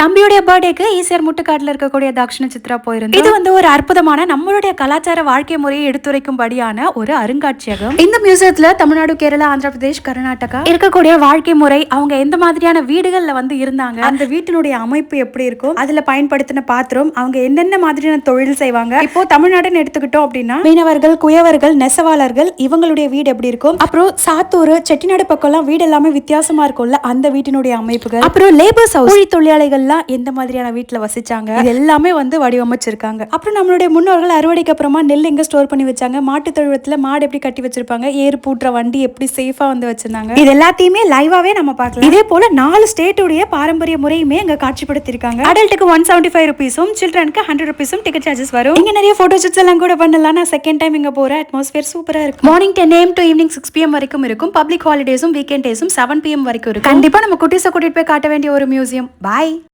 தம்பியுடைய பர்த்டேக்கு ஈசிஆர் முட்டுக்காட்டுல இருக்கக்கூடிய தக்ஷண சித்ரா போயிருந்தோம். இது வந்து ஒரு அற்புதமான நம்மளுடைய கலாச்சார வாழ்க்கை முறையை எடுத்துரைக்கும்படியான ஒரு அருங்காட்சியகம். இந்த மியூசியத்துல தமிழ்நாடு கேரளா ஆந்திர பிரதேஷ் கர்நாடகா இருக்கக்கூடிய வாழ்க்கை முறை அவங்க எந்த மாதிரியான வீடுகள்ல வந்து இருந்தாங்க? அந்த வீட்டினுடைய அமைப்பு எப்படி இருக்கும்? அதுல பயன்படுத்தின பாத்திரம் அவங்க என்னென்ன மாதிரியான தொழில் செய்வாங்க? இப்போ தமிழ்நாடுன்னு எடுத்துக்கிட்டோம் அப்படின்னா மீனவர்கள் குயவர்கள் நெசவாளர்கள் இவங்களுடைய வீடு எப்படி இருக்கும்? அப்புறம் சாத்தூர் செட்டிநாடு பக்கம்லாம் வீடு எல்லாமே வித்தியாசமா இருக்கும்ல அந்த வீட்டினுடைய அமைப்புகள். அப்புறம் லேபர்ஸ் ஹவுஸ் கூலி தொழிலாளிகள்லாம் எந்த மாதிரியான வீட்டுல வசிச்சாங்க? இது எல்லாமே வந்து வடிவமைச்சிருக்காங்க. அப்புறம் நம்மளுடைய முன்னோர்கள் அறுவடைக்கு அப்புறமா நெல் எங்க ஸ்டோர் பண்ணி வச்சாங்க? மாட்டு தொழுவத்துல மாடு எப்படி கட்டி வச்சிருப்பாங்க? ஏறு பூட்டுற வண்டி எப்படி சேஃபா வந்து வச்சிருந்தாங்க? இது எல்லாத்தையுமே லைவாவே நம்ம பார்க்கலாம். இதே போல நாலு ஸ்டேட்டுடைய பாரம்பரிய முறையுமே அங்க காட்சிப்படுத்திருக்காங்க அடல்ட்டுக்கு ஒன் செவன்டி ஃபைவ் ருபீஸும் சில்ட்ரனுக்கு ஹண்ட்ரட் ருபீஸும் டிக்கெட் சார்ஜஸ் வரும். இங்க நிறைய போட்டோ ஷூட்ஸ் எல்லாம் கூட பண்ணலாம். நான் செகண்ட் டைம் இங்க போற அட்மாஸ்பியர் சூப்பரா இருக்கும் morning ten AM to evening six PM வரைக்கும் இருக்கும். பப்ளிக் ஹாலிடேஸும் வீக்கெண்ட் டேஸும் செவன் பிஎம் வரைக்கும் இருக்கும். கண்டிப்பா நம்ம குட்டீஸை கூட்டிட்டு போய் காட்ட வேண்டிய ஒரு மியூசியம் பாய்